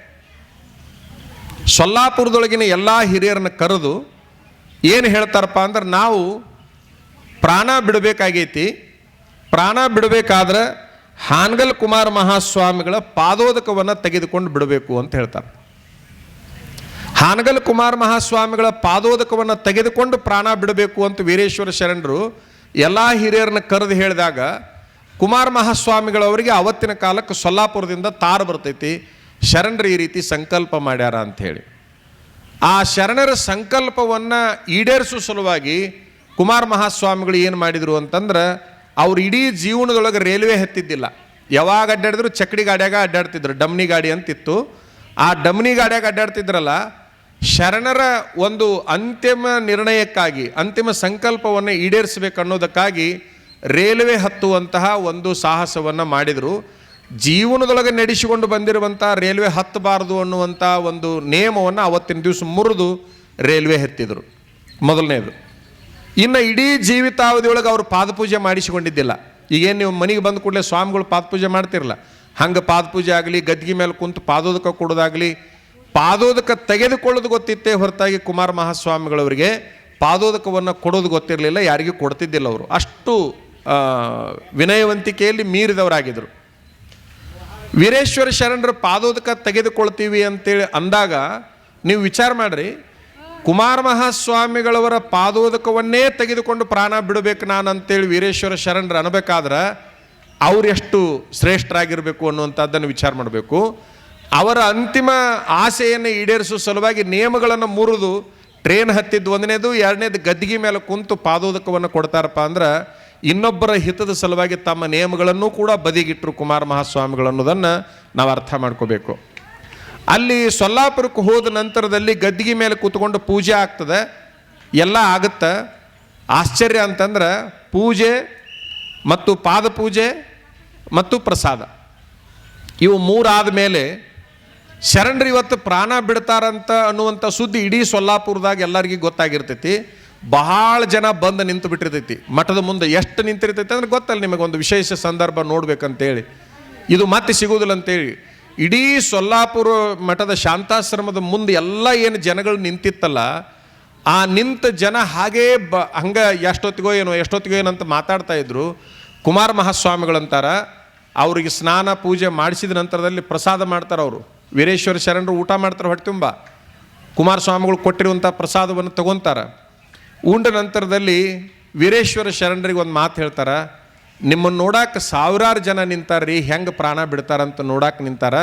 A: ಸೊಲ್ಲಾಪುರದೊಳಗಿನ ಎಲ್ಲ ಹಿರಿಯರನ್ನ ಕರೆದು ಏನು ಹೇಳ್ತಾರಪ್ಪ ಅಂದ್ರೆ ನಾವು ಪ್ರಾಣ ಬಿಡಬೇಕಾಗೈತಿ. ಪ್ರಾಣ ಬಿಡಬೇಕಾದ್ರೆ ಹಾನಗಲ್ ಕುಮಾರ ಮಹಾಸ್ವಾಮಿಗಳ ಪಾದೋದಕವನ್ನು ತೆಗೆದುಕೊಂಡು ಬಿಡಬೇಕು ಅಂತ ಹೇಳ್ತಾರೆ. ಹಾನಗಲ್ ಕುಮಾರ ಮಹಾಸ್ವಾಮಿಗಳ ಪಾದೋದಕವನ್ನು ತೆಗೆದುಕೊಂಡು ಪ್ರಾಣ ಬಿಡಬೇಕು ಅಂತ ವೀರೇಶ್ವರ ಶರಣರು ಎಲ್ಲ ಹಿರಿಯರನ್ನ ಕರೆದು ಹೇಳಿದಾಗ, ಕುಮಾರ ಮಹಾಸ್ವಾಮಿಗಳವರಿಗೆ ಅವತ್ತಿನ ಕಾಲಕ್ಕೆ ಸೊಲ್ಲಾಪುರದಿಂದ ತಾರು ಬರ್ತೈತಿ, ಶರಣರು ಈ ರೀತಿ ಸಂಕಲ್ಪ ಮಾಡ್ಯಾರ ಅಂಥೇಳಿ ಆ ಶರಣರ ಸಂಕಲ್ಪವನ್ನು ಈಡೇರಿಸುವ ಸಲುವಾಗಿ ಕುಮಾರ ಮಹಾಸ್ವಾಮಿಗಳು ಏನು ಮಾಡಿದರು ಅಂತಂದ್ರೆ ಅವ್ರು ಇಡೀ ಜೀವನದೊಳಗೆ ರೈಲ್ವೆ ಹತ್ತಿದ್ದಿಲ್ಲ. ಯಾವಾಗ ಅಡ್ಡಾಡಿದ್ರು ಚಕ್ಡಿ ಗಾಡಿಯಾಗ ಅಡ್ಡಾಡ್ತಿದ್ರು, ಡಮ್ನಿ ಗಾಡಿ ಅಂತಿತ್ತು. ಆ ಡಮ್ನಿ ಗಾಡಿಯಾಗ ಅಡ್ಡಾಡ್ತಿದ್ರಲ್ಲ, ಶರಣರ ಒಂದು ಅಂತಿಮ ನಿರ್ಣಯಕ್ಕಾಗಿ, ಅಂತಿಮ ಸಂಕಲ್ಪವನ್ನು ಈಡೇರಿಸಬೇಕು ಅನ್ನೋದಕ್ಕಾಗಿ ರೈಲ್ವೆ ಹತ್ತುವಂತಹ ಒಂದು ಸಾಹಸವನ್ನು ಮಾಡಿದರು. ಜೀವನದೊಳಗೆ ನಡೆಸಿಕೊಂಡು ಬಂದಿರುವಂಥ ರೈಲ್ವೆ ಹತ್ತಬಾರದು ಅನ್ನುವಂಥ ಒಂದು ನಿಯಮವನ್ನು ಅವತ್ತಿನ ದಿವಸ ಮುರಿದು ರೈಲ್ವೆ ಹತ್ತಿದರು. ಮೊದಲನೇದು. ಇನ್ನು ಇಡೀ ಜೀವಿತಾವಧಿಯೊಳಗೆ ಅವರು ಪಾದಪೂಜೆ ಮಾಡಿಸಿಕೊಂಡಿದ್ದಿಲ್ಲ. ಈಗೇನು ನೀವು ಮನೆಗೆ ಬಂದ ಕೂಡಲೇ ಸ್ವಾಮಿಗಳು ಪಾದಪೂಜೆ ಮಾಡ್ತಿರಲ್ಲ ಹಂಗೆ ಪಾದಪೂಜೆ ಆಗಲಿ ಗದ್ದಿಗೆ ಮೇಲೆ ಕುಂತು ಪಾದೋದಕ ಕೊಡೋದಾಗಲಿ, ಪಾದೋದಕ ತೆಗೆದುಕೊಳ್ಳೋದು ಗೊತ್ತಿತ್ತೇ ಹೊರತಾಗಿ ಕುಮಾರ ಮಹಾಸ್ವಾಮಿಗಳವರಿಗೆ ಪಾದೋದಕವನ್ನು ಕೊಡೋದು ಗೊತ್ತಿರಲಿಲ್ಲ, ಯಾರಿಗೂ ಕೊಡ್ತಿದ್ದಿಲ್ಲ ಅವರು. ಅಷ್ಟು ವಿನಯವಂತಿಕೆಯಲ್ಲಿ ಮೀರಿದವರಾಗಿದ್ದರು ವೀರೇಶ್ವರ ಶರಣರು ಪಾದೋದಕ ತೆಗೆದುಕೊಳ್ತೀವಿ ಅಂತೇಳಿ ಅಂದಾಗ ನೀವು ವಿಚಾರ ಮಾಡ್ರಿ. ಕುಮಾರ ಮಹಾಸ್ವಾಮಿಗಳವರ ಪಾದೋದಕವನ್ನೇ ತೆಗೆದುಕೊಂಡು ಪ್ರಾಣ ಬಿಡಬೇಕು ನಾನು ಅಂತೇಳಿ ವೀರೇಶ್ವರ ಶರಣರು ಅನ್ನಬೇಕಾದ್ರೆ ಅವರೆಷ್ಟು ಶ್ರೇಷ್ಠರಾಗಿರಬೇಕು ಅನ್ನುವಂಥದ್ದನ್ನು ವಿಚಾರ ಮಾಡಬೇಕು. ಅವರ ಅಂತಿಮ ಆಸೆಯನ್ನು ಈಡೇರಿಸುವ ಸಲುವಾಗಿ ನಿಯಮಗಳನ್ನು ಮುರಿದು ಟ್ರೈನ್ ಹತ್ತಿದ್ದು ಒಂದನೇದು, ಎರಡನೇದು ಗದ್ದಿಗೆ ಮೇಲೆ ಕುಂತು ಪಾದೋದಕವನ್ನು ಕೊಡ್ತಾರಪ್ಪ ಅಂದ್ರೆ ಇನ್ನೊಬ್ಬರ ಹಿತದ ಸಲುವಾಗಿ ತಮ್ಮ ನಿಯಮಗಳನ್ನು ಕೂಡ ಬದಿಗಿಟ್ಟರು ಕುಮಾರ ಮಹಾಸ್ವಾಮಿಗಳು ಅನ್ನೋದನ್ನು ನಾವು ಅರ್ಥ ಮಾಡ್ಕೋಬೇಕು. ಅಲ್ಲಿ ಸೊಲ್ಲಾಪುರಕ್ಕೆ ಹೋದ ನಂತರದಲ್ಲಿ ಗದ್ದಿಗೆ ಮೇಲೆ ಕೂತ್ಕೊಂಡು ಪೂಜೆ ಆಗ್ತದೆ. ಎಲ್ಲ ಆಗುತ್ತೆ. ಆಶ್ಚರ್ಯ ಅಂತಂದ್ರೆ ಪೂಜೆ ಮತ್ತು ಪಾದ ಪೂಜೆ ಮತ್ತು ಪ್ರಸಾದ. ಇವು ಮೂರಾದ ಮೇಲೆ ಶರಣರು ಇವತ್ತು ಪ್ರಾಣ ಬಿಡ್ತಾರಂತ ಅನ್ನುವಂಥ ಸುದ್ದಿ ಇಡೀ ಸೊಲ್ಲಾಪುರದಾಗ ಎಲ್ಲರಿಗೂ ಗೊತ್ತಾಗಿರ್ತೈತಿ. ಬಹಳ ಜನ ಬಂದು ನಿಂತು ಬಿಟ್ಟಿರ್ತೈತಿ. ಮಠದ ಮುಂದೆ ಎಷ್ಟು ನಿಂತಿರ್ತೈತಿ ಅಂದ್ರೆ ಗೊತ್ತಲ್ಲ ನಿಮಗೆ ಒಂದು ವಿಶೇಷ ಸಂದರ್ಭ ನೋಡ್ಬೇಕಂತೇಳಿ. ಇದು ಮತ್ತೆ ಸಿಗುವುದಿಲ್ಲ ಅಂತೇಳಿ. ಇಡೀ ಸೊಲ್ಲಾಪುರ ಮಠದ ಶಾಂತಾಶ್ರಮದ ಮುಂದೆ ಎಲ್ಲ ಏನು ಜನಗಳು ನಿಂತಿತ್ತಲ್ಲ, ಆ ನಿಂತ ಜನ ಹಾಗೇ ಬ, ಹಂಗೆ ಎಷ್ಟೊತ್ತಿಗೋ ಏನೋ, ಎಷ್ಟೊತ್ತಿಗೋ ಏನಂತ ಮಾತಾಡ್ತಾ ಇದ್ರು. ಕುಮಾರ ಮಹಾಸ್ವಾಮಿಗಳಂತಾರ ಅವ್ರಿಗೆ ಸ್ನಾನ, ಪೂಜೆ ಮಾಡಿಸಿದ ನಂತರದಲ್ಲಿ ಪ್ರಸಾದ ಮಾಡ್ತಾರೆ ಅವರು. ವೀರೇಶ್ವರ ಶರಣರು ಊಟ ಮಾಡ್ತಾರೆ ಹೊಟ್ಟೆ ತುಂಬ. ಕುಮಾರಸ್ವಾಮಿಗಳು ಕೊಟ್ಟಿರುವಂಥ ಪ್ರಸಾದವನ್ನು ತಗೊತಾರೆ. ಉಂಡ ನಂತರದಲ್ಲಿ ವೀರೇಶ್ವರ ಶರಣರಿಗೆ ಒಂದು ಮಾತು ಹೇಳ್ತಾರ ನಿಮ್ಮನ್ನು ನೋಡಕ್ಕೆ ಸಾವಿರಾರು ಜನ ನಿಂತಾರ್ರಿ, ಹೆಂಗೆ ಪ್ರಾಣ ಬಿಡ್ತಾರಂತ ನೋಡಕ್ಕೆ ನಿಂತಾರ.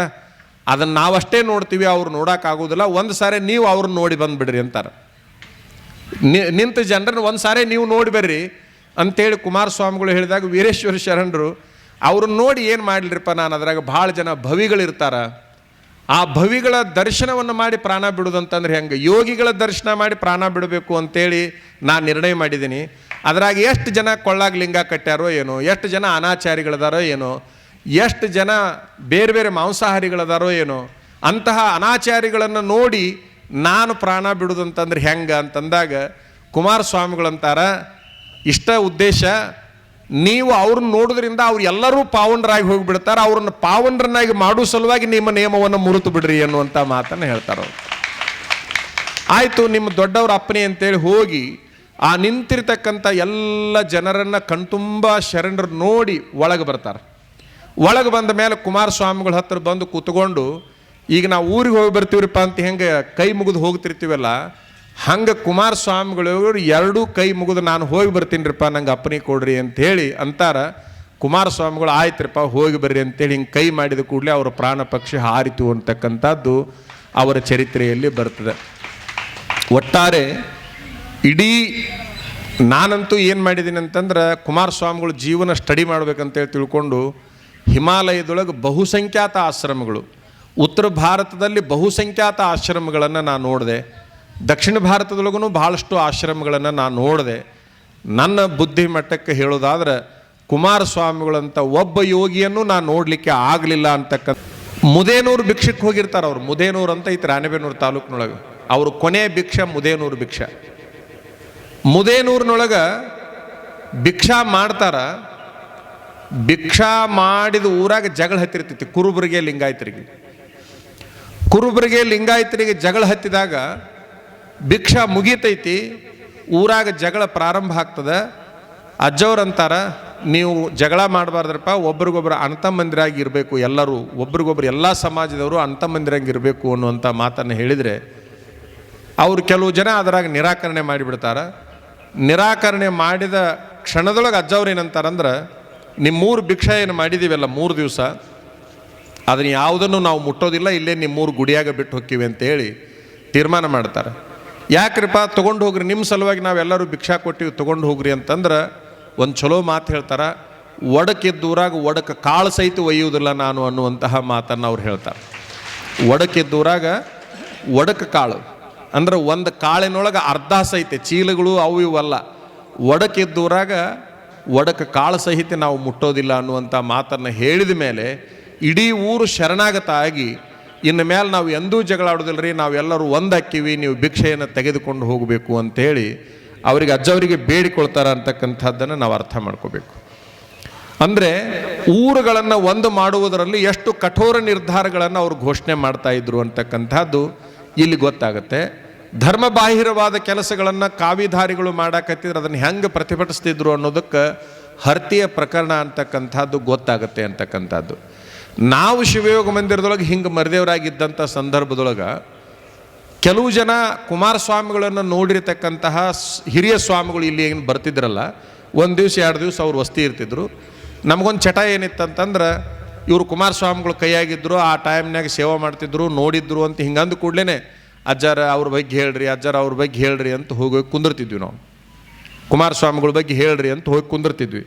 A: ಅದನ್ನು ನಾವಷ್ಟೇ ನೋಡ್ತೀವಿ, ಅವ್ರು ನೋಡೋಕ್ಕಾಗೋದಿಲ್ಲ ಒಂದು ಸಾರಿ ನೀವು ಅವ್ರನ್ನ ನೋಡಿ ಬಂದುಬಿಡ್ರಿ ಅಂತಾರೆ. ನಿಂತ ಜನರನ್ನು ಒಂದು ಸಾರಿ ನೀವು ನೋಡಿಬರ್ರಿ ಅಂತೇಳಿ ಕುಮಾರಸ್ವಾಮಿಗಳು ಹೇಳಿದಾಗ ವೀರೇಶ್ವರ ಶರಣರು ಅವ್ರನ್ನ ನೋಡಿ ಏನು ಮಾಡಲಿರಿಪ್ಪ ನಾನು ಅದ್ರಾಗ ಭಾಳ ಜನ ಭವಿಗಳಿರ್ತಾರೆ. ಆ ಭವಿಗಳ ದರ್ಶನವನ್ನು ಮಾಡಿ ಪ್ರಾಣ ಬಿಡೋದಂತಂದ್ರೆ ಹೆಂಗೆ? ಯೋಗಿಗಳ ದರ್ಶನ ಮಾಡಿ ಪ್ರಾಣ ಬಿಡಬೇಕು ಅಂತೇಳಿ ನಾನು ನಿರ್ಣಯ ಮಾಡಿದ್ದೀನಿ. ಅದ್ರಾಗ ಎಷ್ಟು ಜನ ಕೊಳ್ಳಾಗ ಲಿಂಗ ಕಟ್ಟ್ಯಾರೋ ಏನೋ, ಎಷ್ಟು ಜನ ಅನಾಚಾರಿಗಳದಾರೋ ಏನೋ, ಎಷ್ಟು ಜನ ಬೇರೆ ಬೇರೆ ಮಾಂಸಾಹಾರಿಗಳದಾರೋ ಏನೋ, ಅಂತಹ ಅನಾಚಾರಿಗಳನ್ನು ನೋಡಿ ನಾನು ಪ್ರಾಣ ಬಿಡುದಂತಂದ್ರೆ ಹೆಂಗೆ ಅಂತಂದಾಗ ಕುಮಾರಸ್ವಾಮಿಗಳಂತಾರ, ಇಷ್ಟ ಉದ್ದೇಶ ನೀವು ಅವ್ರನ್ನ ನೋಡೋದ್ರಿಂದ ಅವ್ರು ಎಲ್ಲರೂ ಪಾವನರಾಗಿ ಹೋಗಿಬಿಡ್ತಾರೆ, ಅವ್ರನ್ನ ಪಾವನರನ್ನಾಗಿ ಮಾಡೋ ಸಲುವಾಗಿ ನಿಮ್ಮ ನಿಯಮವನ್ನು ಮುರಿತು ಬಿಡ್ರಿ ಅನ್ನುವಂಥ ಮಾತನ್ನು ಹೇಳ್ತಾರೆ ಆಯಿತು, ನಿಮ್ಮ ದೊಡ್ಡವ್ರ ಅಪ್ಪನೆ ಅಂತೇಳಿ ಹೋಗಿ ಆ ನಿಂತಿರ್ತಕ್ಕಂಥ ಎಲ್ಲ ಜನರನ್ನು ಕಣ್ತುಂಬ ಶರಣರು ನೋಡಿ ಒಳಗೆ ಬರ್ತಾರೆ. ಒಳಗೆ ಬಂದ ಮೇಲೆ ಕುಮಾರಸ್ವಾಮಿಗಳ ಹತ್ತಿರ ಬಂದು ಕೂತ್ಕೊಂಡು, ಈಗ ನಾವು ಊರಿಗೆ ಹೋಗಿ ಬರ್ತೀವ್ರಪ್ಪ ಅಂತ ಹೆಂಗೆ ಕೈ ಮುಗಿದು ಹೋಗ್ತಿರ್ತೀವಲ್ಲ, ಹಂಗೆ ಕುಮಾರಸ್ವಾಮಿಗಳು ಎರಡೂ ಕೈ ಮುಗಿದು ನಾನು ಹೋಗಿ ಬರ್ತೀನಿರಪ್ಪ, ನಂಗೆ ಅಪ್ಪನಿ ಕೊಡ್ರಿ ಅಂತ ಹೇಳಿ ಅಂತಾರ. ಕುಮಾರಸ್ವಾಮಿಗಳು ಆಯ್ತ್ರಪ್ಪ, ಹೋಗಿ ಬರ್ರಿ ಅಂತೇಳಿ ಹಿಂಗೆ ಕೈ ಮಾಡಿದ ಕೂಡಲೇ ಅವರ ಪ್ರಾಣ ಪಕ್ಷಿ ಹಾರಿತು ಅಂತಕ್ಕಂಥದ್ದು ಅವರ ಚರಿತ್ರೆಯಲ್ಲಿ ಬರ್ತದೆ. ಒಟ್ಟಾರೆ ಇಡೀ ನಾನಂತೂ ಏನು ಮಾಡಿದ್ದೀನಿ ಅಂತಂದ್ರೆ ಕುಮಾರಸ್ವಾಮಿಗಳು ಜೀವನ ಸ್ಟಡಿ ಮಾಡ್ಬೇಕಂತೇಳಿ ತಿಳ್ಕೊಂಡು ಹಿಮಾಲಯದೊಳಗೆ ಬಹುಸಂಖ್ಯಾತ ಆಶ್ರಮಗಳು. ಉತ್ತರ ಭಾರತದಲ್ಲಿ ಬಹುಸಂಖ್ಯಾತ ಆಶ್ರಮಗಳನ್ನು ನಾನು ನೋಡಿದೆ. ದಕ್ಷಿಣ ಭಾರತದೊಳಗೂ ಭಾಳಷ್ಟು ಆಶ್ರಮಗಳನ್ನು ನಾನು ನೋಡಿದೆ. ನನ್ನ ಬುದ್ಧಿ ಮಟ್ಟಕ್ಕೆ ಹೇಳೋದಾದ್ರೆ ಕುಮಾರಸ್ವಾಮಿಗಳಂಥ ಒಬ್ಬ ಯೋಗಿಯನ್ನು ನಾನು ನೋಡಲಿಕ್ಕೆ ಆಗಲಿಲ್ಲ ಅಂತಕ್ಕಂಥ ಮುದೇನೂರು ಭಿಕ್ಷಕ್ಕೆ ಹೋಗಿರ್ತಾರೆ ಅವ್ರು. ಮುದೇನೂರು ಅಂತ ಐತೆ ರಾಣೆಬೇನೂರು ತಾಲೂಕಿನೊಳಗೆ. ಅವರು ಕೊನೆ ಭಿಕ್ಷ ಮುದೇನೂರು ಭಿಕ್ಷ. ಮುದೇನೂರಿನೊಳಗೆ ಭಿಕ್ಷಾ ಮಾಡ್ತಾರ. ಭಿಕ್ಷಾ ಮಾಡಿದ ಊರಾಗ ಜಗಳ ಹತ್ತಿರ್ತೈತಿ ಕುರುಬರಿಗೆ ಲಿಂಗಾಯತರಿಗೆ. ಕುರುಬರಿಗೆ ಲಿಂಗಾಯತರಿಗೆ ಜಗಳ ಹತ್ತಿದಾಗ ಭಿಕ್ಷಾ ಮುಗೀತೈತಿ, ಊರಾಗ ಜಗಳ ಪ್ರಾರಂಭ ಆಗ್ತದ. ಅಜ್ಜವ್ರು ಅಂತಾರ, ನೀವು ಜಗಳ ಮಾಡಬಾರ್ದ್ರಪ್ಪ, ಒಬ್ರಿಗೊಬ್ರು ಅಣ್ತಮ್ಮಂದಿರಾಗಿ ಇರಬೇಕು, ಎಲ್ಲರೂ ಒಬ್ರಿಗೊಬ್ರು ಎಲ್ಲ ಸಮಾಜದವರು ಅಣ್ತಮ್ಮಂದಿರಾಗಿ ಇರಬೇಕು ಅನ್ನುವಂಥ ಮಾತನ್ನು ಹೇಳಿದರೆ, ಅವರು ಕೆಲವು ಜನ ಅದರಾಗ ನಿರಾಕರಣೆ ಮಾಡಿಬಿಡ್ತಾರ. ನಿರಾಕರಣೆ ಮಾಡಿದ ಕ್ಷಣದೊಳಗೆ ಅಜ್ಜವ್ರು ಏನಂತಾರಂದ್ರೆ ನಿಮ್ಮ ಮೂರು ಭಿಕ್ಷಾ ಏನು ಮಾಡಿದ್ದೀವಲ್ಲ ಮೂರು ದಿವಸ, ಅದನ್ನು ಯಾವುದನ್ನು ನಾವು ಮುಟ್ಟೋದಿಲ್ಲ, ಇಲ್ಲೇ ನಿಮ್ಮ ಮೂರು ಗುಡಿಯಾಗ ಬಿಟ್ಟು ಹೋಗ್ತೀವಿ ಅಂತೇಳಿ ತೀರ್ಮಾನ ಮಾಡ್ತಾರೆ. ಯಾಕ್ರಿಪ್ಪ ತೊಗೊಂಡು ಹೋಗ್ರಿ ನಿಮ್ಮ ಸಲುವಾಗಿ ನಾವೆಲ್ಲರೂ ಭಿಕ್ಷಾ ಕೊಟ್ಟಿವಿ, ತೊಗೊಂಡು ಹೋಗ್ರಿ ಅಂತಂದ್ರೆ ಒಂದು ಚಲೋ ಮಾತು ಹೇಳ್ತಾರೆ ಒಡಕಿದ್ದೂರಾಗ ಒಡಕ ಕಾಳು ಸಹಿತ ಒಯ್ಯುವುದಿಲ್ಲ ನಾನು ಅನ್ನುವಂತಹ ಮಾತನ್ನು ಅವ್ರು ಹೇಳ್ತಾರೆ. ಒಡಕಿದ್ದೂರಾಗ ಒಡಕ ಕಾಳು. ಅಂದ್ರೆ ಒಂದು ಕಾಳಿನೊಳಗೆ ಅರ್ಧ ಸಹಿತ, ಚೀಲಗಳು ಅವು ಇವಲ್ಲ ಒಡಕಿದ್ದೂರಾಗ ಒಡಕ ಕಾಳು ಸಹಿತ ನಾವು ಮುಟ್ಟೋದಿಲ್ಲ ಅನ್ನುವಂಥ ಮಾತನ್ನು ಹೇಳಿದ ಮೇಲೆ ಇಡೀ ಊರು ಶರಣಾಗತ ಆಗಿ, ಇನ್ನು ಮೇಲೆ ನಾವು ಎಂದೂ ಜಗಳಾಡೋದಿಲ್ಲ ರೀ ನಾವೆಲ್ಲರೂ ಒಂದಾಕಿವಿ ನೀವು ಭಿಕ್ಷೆಯನ್ನು ತೆಗೆದುಕೊಂಡು ಹೋಗಬೇಕು ಅಂತೇಳಿ ಅವರಿಗೆ ಅಜ್ಜವರಿಗೆ ಬೇಡಿಕೊಳ್ತಾರೆ ಅಂತಕ್ಕಂಥದ್ದನ್ನು ನಾವು ಅರ್ಥ ಮಾಡ್ಕೋಬೇಕು. ಅಂದರೆ ಊರುಗಳನ್ನು ಒಂದು ಮಾಡುವುದರಲ್ಲಿ ಎಷ್ಟು ಕಠೋರ ನಿರ್ಧಾರಗಳನ್ನು ಅವರು ಘೋಷಣೆ ಮಾಡ್ತಾ ಇದ್ರು ಅಂತಕ್ಕಂಥದ್ದು ಇಲ್ಲಿ ಗೊತ್ತಾಗುತ್ತೆ. ಧರ್ಮಬಾಹಿರವಾದ ಕೆಲಸಗಳನ್ನು ಕಾವಿಧಾರಿಗಳು ಮಾಡಾಕತ್ತಿದ್ರೆ ಅದನ್ನು ಹೆಂಗೆ ಪ್ರತಿಭಟಿಸ್ತಿದ್ರು ಅನ್ನೋದಕ್ಕೆ ಹರ್ತಿಯ ಪ್ರಕರಣ ಅಂತಕ್ಕಂಥದ್ದು ಗೊತ್ತಾಗುತ್ತೆ ಅಂತಕ್ಕಂಥದ್ದು. ನಾವು ಶಿವಯೋಗ ಮಂದಿರದೊಳಗೆ ಹಿಂಗೆ ಮರದೇವರಾಗಿದ್ದಂಥ ಸಂದರ್ಭದೊಳಗೆ ಕೆಲವು ಜನ ಕುಮಾರಸ್ವಾಮಿಗಳನ್ನು ನೋಡಿರ್ತಕ್ಕಂತಹ ಹಿರಿಯ ಸ್ವಾಮಿಗಳು ಇಲ್ಲಿ ಏನು ಬರ್ತಿದ್ರಲ್ಲ, ಒಂದು ದಿವಸ ಎರಡು ದಿವಸ ಅವ್ರು ವಸ್ತಿ ಇರ್ತಿದ್ರು. ನಮಗೊಂದು ಚಟ ಏನಿತ್ತಂತಂದ್ರೆ ಇವರು ಕುಮಾರಸ್ವಾಮಿಗಳು ಕೈಯಾಗಿದ್ದರು ಆ ಟೈಮ್ನಾಗ ಸೇವೆ ಮಾಡ್ತಿದ್ರು, ನೋಡಿದ್ರು ಅಂತ ಹಿಂಗಂದು ಕೂಡಲೇ ಅಜ್ಜಾರ ಅವ್ರ ಬಗ್ಗೆ ಹೇಳ್ರಿ, ಅಜ್ಜಾರ ಅವ್ರ ಬಗ್ಗೆ ಹೇಳ್ರಿ ಅಂತ ಹೋಗಿ ಹೋಗಿ ಕುಂದಿರ್ತಿದ್ವಿ ನಾವು. ಕುಮಾರಸ್ವಾಮಿಗಳ ಬಗ್ಗೆ ಹೇಳ್ರಿ ಅಂತ ಹೋಗಿ ಕುಂದಿರ್ತಿದ್ವಿ.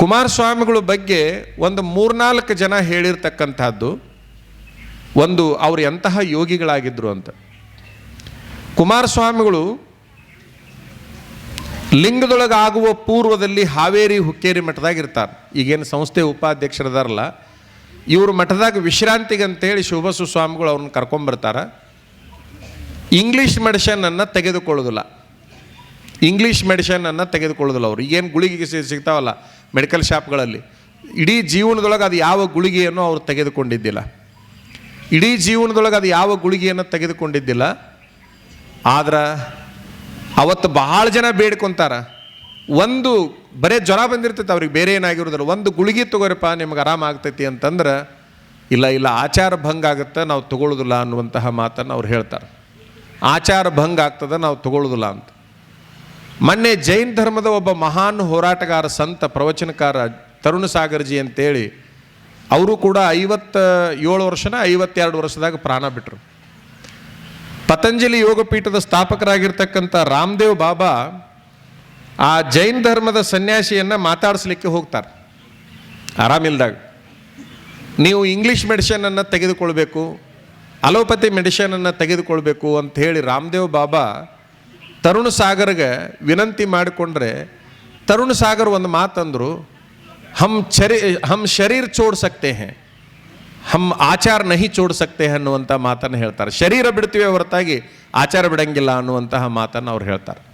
A: ಕುಮಾರಸ್ವಾಮಿಗಳ ಬಗ್ಗೆ ಒಂದು ಮೂರ್ನಾಲ್ಕು ಜನ ಹೇಳಿರ್ತಕ್ಕಂಥದ್ದು, ಒಂದು ಅವರು ಎಂತಹ ಯೋಗಿಗಳಾಗಿದ್ದರು ಅಂತ. ಕುಮಾರಸ್ವಾಮಿಗಳು ಲಿಂಗದೊಳಗೆ ಆಗುವ ಪೂರ್ವದಲ್ಲಿ ಹಾವೇರಿ ಹುಕ್ಕೇರಿ ಮಠದಾಗ ಇರ್ತಾರೆ. ಈಗೇನು ಸಂಸ್ಥೆ ಉಪಾಧ್ಯಕ್ಷರದಾರಲ್ಲ ಇವರು ಮಠದಾಗ ವಿಶ್ರಾಂತಿಗೆ ಅಂತೇಳಿ ಶಿವಬಸು ಸ್ವಾಮಿಗಳು ಅವ್ರನ್ನ ಕರ್ಕೊಂಬರ್ತಾರೆ. ಇಂಗ್ಲೀಷ್ ಮೆಡಿಷನನ್ನು ತೆಗೆದುಕೊಳ್ಳೋದಿಲ್ಲ. ಇಂಗ್ಲೀಷ್ ಮೆಡಿಷನನ್ನು ತೆಗೆದುಕೊಳ್ಳೋದಿಲ್ಲ ಅವರು. ಏನು ಗುಳಿಗೆ ಸಿಗ್ತಾವಲ್ಲ ಮೆಡಿಕಲ್ ಶಾಪ್ಗಳಲ್ಲಿ ಇಡೀ ಜೀವನದೊಳಗೆ ಅದು ಯಾವ ಗುಳಿಗೆಯನ್ನು ಅವರು ತೆಗೆದುಕೊಂಡಿದ್ದಿಲ್ಲ. ಇಡೀ ಜೀವನದೊಳಗೆ ಅದು ಯಾವ ಗುಳಿಗೆಯನ್ನು ತೆಗೆದುಕೊಂಡಿದ್ದಿಲ್ಲ. ಆದ್ರೆ ಅವತ್ತು ಬಹಳ ಜನ ಬೇಡ್ಕೊಂತಾರ. ಒಂದು, ಬರೇ ಜ್ವರ ಬಂದಿರ್ತೈತೆ ಅವ್ರಿಗೆ, ಬೇರೆ ಏನಾಗಿರೋದಿಲ್ಲ. ಒಂದು ಗುಳಿಗೆ ತಗೋರಿಪ್ಪ, ನಿಮ್ಗೆ ಆರಾಮ ಆಗ್ತೈತಿ ಅಂತಂದ್ರೆ, ಇಲ್ಲ ಇಲ್ಲ, ಆಚಾರ ಭಂಗ ಆಗುತ್ತೆ ನಾವು ತಗೊಳ್ಳೋದಿಲ್ಲ ಅನ್ನುವಂತಹ ಮಾತನ್ನು ಅವ್ರು ಹೇಳ್ತಾರೆ. ಆಚಾರ ಭಂಗ ಆಗ್ತದೆ, ನಾವು ತಗೊಳ್ಳೋದಿಲ್ಲ ಅಂತ. ಮೊನ್ನೆ ಜೈನ್ ಧರ್ಮದ ಒಬ್ಬ ಮಹಾನ್ ಹೋರಾಟಗಾರ ಸಂತ, ಪ್ರವಚನಕಾರ ತರುಣ ಸಾಗರ್ಜಿ ಅಂತೇಳಿ, ಅವರು ಕೂಡ ಐವತ್ತ ಏಳು ವರ್ಷನ ಐವತ್ತೆರಡು ವರ್ಷದಾಗ ಪ್ರಾಣ ಬಿಟ್ಟರು ಪತಂಜಲಿ ಯೋಗಪೀಠದ ಸ್ಥಾಪಕರಾಗಿರ್ತಕ್ಕಂಥ ರಾಮದೇವ್ ಬಾಬಾ ಆ ಜೈನ್ ಧರ್ಮದ ಸನ್ಯಾಸಿಯನ್ನು ಮಾತಾಡಿಸ್ಲಿಕ್ಕೆ ಹೋಗ್ತಾರೆ. ಆರಾಮಿಲ್ದಾಗ. ನೀವು ಇಂಗ್ಲೀಷ್ ಮೆಡಿಷನನ್ನು ತೆಗೆದುಕೊಳ್ಬೇಕು, ಅಲೋಪತಿ ಮೆಡಿಷನನ್ನು ತೆಗೆದುಕೊಳ್ಬೇಕು ಅಂತ ಹೇಳಿ ರಾಮದೇವ್ ಬಾಬಾ ತರುಣ ಸಾಗರ್ಗೆ ವಿನಂತಿ ಮಾಡಿಕೊಂಡ್ರೆ, ತರುಣ್ ಸಾಗರ್ ಒಂದು ಮಾತಂದರು, ಹಮ್ ಚರಿ, ಹಮ್ ಶರೀರ್ ಚೋಡ್ ಸಕ್ತೆ ಹೇ, ಹಮ್ ಆಚಾರ ನಹಿ ಚೋಡ್ ಸಕ್ತೆ ಅನ್ನುವಂಥ ಮಾತನ್ನು ಹೇಳ್ತಾರೆ. ಶರೀರ ಬಿಡ್ತೀವಿ ಹೊರತಾಗಿ ಆಚಾರ ಬಿಡಂಗಿಲ್ಲ ಅನ್ನುವಂತಹ ಮಾತನ್ನು ಅವ್ರು ಹೇಳ್ತಾರೆ.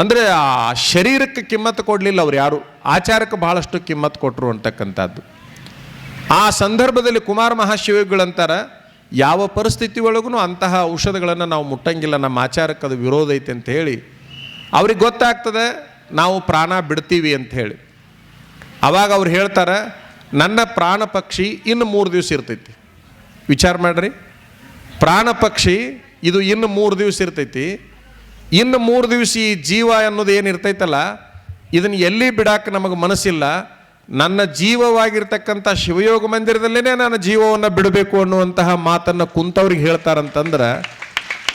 A: ಅಂದರೆ ಆ ಶರೀರಕ್ಕೆ ಕಿಮ್ಮತ್ತು ಕೊಡಲಿಲ್ಲ ಅವ್ರು ಯಾರು? ಆಚಾರಕ್ಕೆ ಬಹಳಷ್ಟು ಕಿಮ್ಮತ್ತು ಕೊಟ್ಟರು ಅಂತಕ್ಕಂಥದ್ದು. ಆ ಸಂದರ್ಭದಲ್ಲಿ ಕುಮಾರ ಮಹಾಶಿವಗಳಂತಾರೆ, ಯಾವ ಪರಿಸ್ಥಿತಿ ಒಳಗೂ ಅಂತಹ ಔಷಧಗಳನ್ನು ನಾವು ಮುಟ್ಟಂಗಿಲ್ಲ, ನಮ್ಮ ಆಚಾರಕ್ಕೆ ಅದು ವಿರೋಧ ಐತೆ ಅಂತ ಹೇಳಿ ಅವ್ರಿಗೆ ಗೊತ್ತಾಗ್ತದೆ, ನಾವು ಪ್ರಾಣ ಬಿಡ್ತೀವಿ ಅಂತ ಹೇಳಿ. ಅವಾಗ ಅವ್ರು ಹೇಳ್ತಾರೆ, ನನ್ನ ಪ್ರಾಣ ಪಕ್ಷಿ ಇನ್ನು ಮೂರು ದಿವಸ ಇರ್ತೈತಿ. ವಿಚಾರ ಮಾಡ್ರಿ. ಪ್ರಾಣ ಪಕ್ಷಿ ಇದು ಇನ್ನು ಮೂರು ದಿವಸ ಇರ್ತೈತಿ. ಇನ್ನು ಮೂರು ದಿವಸ ಈ ಜೀವ ಅನ್ನೋದು ಏನು ಇರ್ತೈತಲ್ಲ, ಇದನ್ನು ಎಲ್ಲಿ ಬಿಡಾಕ ನಮಗೆ ಮನಸ್ಸಿಲ್ಲ, ನನ್ನ ಜೀವವಾಗಿರ್ತಕ್ಕಂಥ ಶಿವಯೋಗ ಮಂದಿರದಲ್ಲೇ ನನ್ನ ಜೀವವನ್ನು ಬಿಡಬೇಕು ಅನ್ನುವಂತಹ ಮಾತನ್ನು ಕುಂತವ್ರಿಗೆ ಹೇಳ್ತಾರಂತಂದ್ರೆ,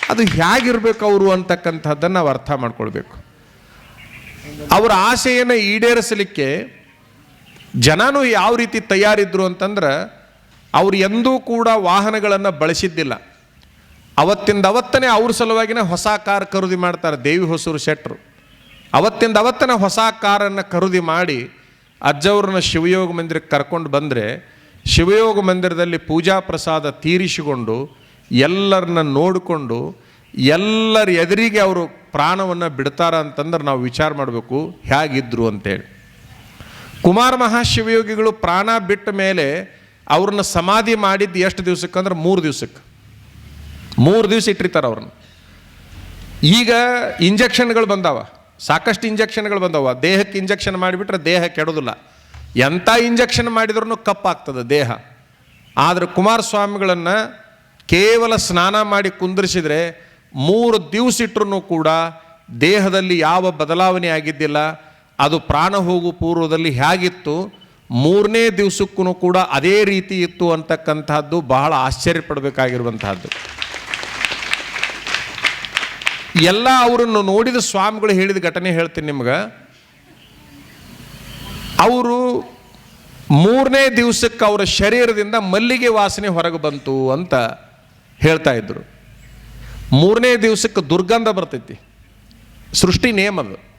A: ಅದು ಹೇಗಿರ್ಬೇಕು ಅವರು ಅಂತಕ್ಕಂಥದ್ದನ್ನು ನಾವು ಅರ್ಥ ಮಾಡ್ಕೊಳ್ಬೇಕು. ಅವರ ಆಸೆಯನ್ನು ಈಡೇರಿಸಲಿಕ್ಕೆ ಜನನೂ ಯಾವ ರೀತಿ ತಯಾರಿದ್ರು ಅಂತಂದ್ರೆ, ಅವರು ಎಂದೂ ಕೂಡ ವಾಹನಗಳನ್ನು ಬಳಸಿದ್ದಿಲ್ಲ. ಅವತ್ತಿಂದ ಅವತ್ತನೇ ಅವ್ರ ಸಲುವಾಗಿನೇ ಹೊಸ ಕಾರ್ ಖರೀದಿ ಮಾಡ್ತಾರೆ ದೇವಿ ಹೊಸೂರು ಶೆಟ್ರು. ಅವತ್ತಿಂದ ಅವತ್ತನೇ ಹೊಸ ಕಾರನ್ನು ಖರೀದಿ ಮಾಡಿ ಅಜ್ಜವ್ರನ್ನ ಶಿವಯೋಗ ಮಂದಿರಕ್ಕೆ ಕರ್ಕೊಂಡು ಬಂದರೆ ಶಿವಯೋಗ ಮಂದಿರದಲ್ಲಿ ಪೂಜಾ ಪ್ರಸಾದ ತೀರಿಸಿಕೊಂಡು ಎಲ್ಲರನ್ನ ನೋಡಿಕೊಂಡು ಎಲ್ಲರ ಎದುರಿಗೆ ಅವರು ಪ್ರಾಣವನ್ನು ಬಿಡ್ತಾರ ಅಂತಂದ್ರೆ ನಾವು ವಿಚಾರ ಮಾಡಬೇಕು ಹೇಗಿದ್ರು ಅಂತೇಳಿ. ಕುಮಾರ ಮಹಾಶಿವಯೋಗಿಗಳು ಪ್ರಾಣ ಬಿಟ್ಟ ಮೇಲೆ ಅವ್ರನ್ನ ಸಮಾಧಿ ಮಾಡಿದ್ದು ಎಷ್ಟು ದಿವಸಕ್ಕೆ ಅಂದ್ರೆ ಮೂರು ದಿವ್ಸಕ್ಕೆ. ಮೂರು ದಿವಸ ಇಟ್ಟಿರ್ತಾರೆ ಅವ್ರನ್ನ. ಈಗ ಇಂಜೆಕ್ಷನ್ಗಳು ಬಂದಾವ. ಸಾಕಷ್ಟು ಇಂಜೆಕ್ಷನ್ಗಳು ಬಂದಾವ. ದೇಹಕ್ಕೆ ಇಂಜೆಕ್ಷನ್ ಮಾಡಿಬಿಟ್ರೆ ದೇಹ ಕೆಡೋದಿಲ್ಲ. ಎಂಥ ಇಂಜೆಕ್ಷನ್ ಮಾಡಿದ್ರೂ ಕಪ್ಪಾಗ್ತದೆ ದೇಹ. ಆದರೆ ಕುಮಾರಸ್ವಾಮಿಗಳನ್ನು ಕೇವಲ ಸ್ನಾನ ಮಾಡಿ ಕುಂದಿರಿಸಿದರೆ ಮೂರು ದಿವಸ ಇಟ್ಟರೂ ಕೂಡ ದೇಹದಲ್ಲಿ ಯಾವ ಬದಲಾವಣೆ ಆಗಿದ್ದಿಲ್ಲ. ಅದು ಪ್ರಾಣ ಹೋಗು ಪೂರ್ವದಲ್ಲಿ ಹೇಗಿತ್ತು? ಮೂರನೇ ದಿವಸಕ್ಕೂ ಕೂಡ ಅದೇ ರೀತಿ ಇತ್ತು ಅಂತಕ್ಕಂಥದ್ದು ಬಹಳ ಆಶ್ಚರ್ಯ ಪಡಬೇಕಾಗಿರುವಂತಹದ್ದು ಎಲ್ಲ ಅವರನ್ನು ನೋಡಿದ ಸ್ವಾಮಿಗಳು ಹೇಳಿದ ಘಟನೆ ಹೇಳ್ತೀನಿ ನಿಮ್ಗೆ. ಅವರು ಮೂರನೇ ದಿವಸಕ್ಕೆ ಅವರ ಶರೀರದಿಂದ ಮಲ್ಲಿಗೆ ವಾಸನೆ ಹೊರಗೆ ಬಂತು ಅಂತ ಹೇಳ್ತಾ ಇದ್ರು. ಮೂರನೇ ದಿವಸಕ್ಕೆ ದುರ್ಗಂಧ ಬರ್ತೈತಿ. ಸೃಷ್ಟಿ ನೇಮ ಅದು.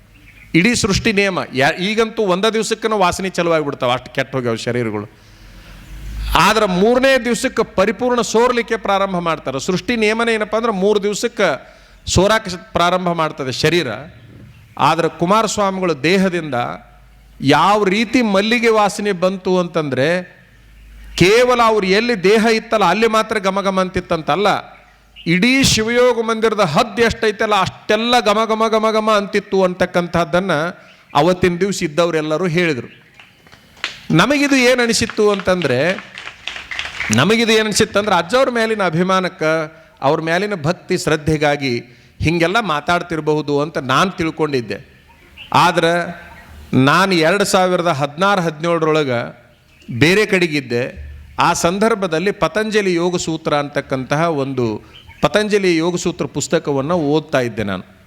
A: ಇಡೀ ಸೃಷ್ಟಿ ನಿಯಮ. ಯಾ, ಈಗಂತೂ ಒಂದೇ ದಿವಸಕ್ಕೂ ವಾಸನೆ ಚಲುವಾಗಿಬಿಡ್ತಾವೆ ಅಷ್ಟು ಕೆಟ್ಟ ಹೋಗ್ಯಾವ ಶರೀರಗಳು. ಆದ್ರೆ ಮೂರನೇ ದಿವಸಕ್ಕೆ ಪರಿಪೂರ್ಣ ಸೋರ್ಲಿಕ್ಕೆ ಪ್ರಾರಂಭ ಮಾಡ್ತಾರೆ. ಸೃಷ್ಟಿ ನಿಯಮನ ಏನಪ್ಪ ಅಂದ್ರೆ ಮೂರು ದಿವಸಕ್ಕೆ ಸೋರಾಕ ಪ್ರಾರಂಭ ಮಾಡ್ತದೆ ಶರೀರ. ಆದರೆ ಕುಮಾರಸ್ವಾಮಿಗಳ ದೇಹದಿಂದ ಯಾವ ರೀತಿ ಮಲ್ಲಿಗೆ ವಾಸನೆ ಬಂತು ಅಂತಂದರೆ ಕೇವಲ ಅವ್ರು ಎಲ್ಲಿ ದೇಹ ಇತ್ತಲ್ಲ ಅಲ್ಲಿ ಮಾತ್ರ ಗಮಗಮ ಅಂತಿತ್ತಂತಲ್ಲ. ಇಡೀ ಶಿವಯೋಗ ಮಂದಿರದ ಹದ್ದು ಎಷ್ಟೈತಲ್ಲ ಅಷ್ಟೆಲ್ಲ ಘಮ ಘಮ ಅಂತಿತ್ತು ಅಂತಕ್ಕಂಥದ್ದನ್ನು ಅವತ್ತಿನ ದಿವಸ ಇದ್ದವರೆಲ್ಲರೂ ಹೇಳಿದರು. ನಮಗಿದು ಏನು ಅನಿಸಿತ್ತು ಅಂತಂದರೆ, ನಮಗಿದು ಏನು ಅನಿಸಿತ್ತಂದ್ರೆ ಅಜ್ಜವ್ರ ಮೇಲಿನ ಅಭಿಮಾನಕ್ಕೆ ಅವ್ರ ಮೇಲಿನ ಭಕ್ತಿ, ಶ್ರದ್ಧೆಗಾಗಿ ಹೀಗೆಲ್ಲ ಮಾತಾಡ್ತಿರಬಹುದು ಅಂತ ನಾನು ತಿಳ್ಕೊಂಡಿದ್ದೆ. ಆದ್ರೆ ನಾನು ಎರಡು ಸಾವಿರದ ಹದಿನಾರು, ಹದಿನೇಳರೊಳಗೆ ಬೇರೆ ಕಡೆಗಿದ್ದೆ. ಆ ಸಂದರ್ಭದಲ್ಲಿ ಪತಂಜಲಿ ಯೋಗ ಸೂತ್ರ ಅಂತಕ್ಕಂತಹ ಒಂದು ಪತಂಜಲಿ ಯೋಗಸೂತ್ರ ಪುಸ್ತಕವನ್ನು ಓದ್ತಾ ಇದ್ದೆ ನಾನು.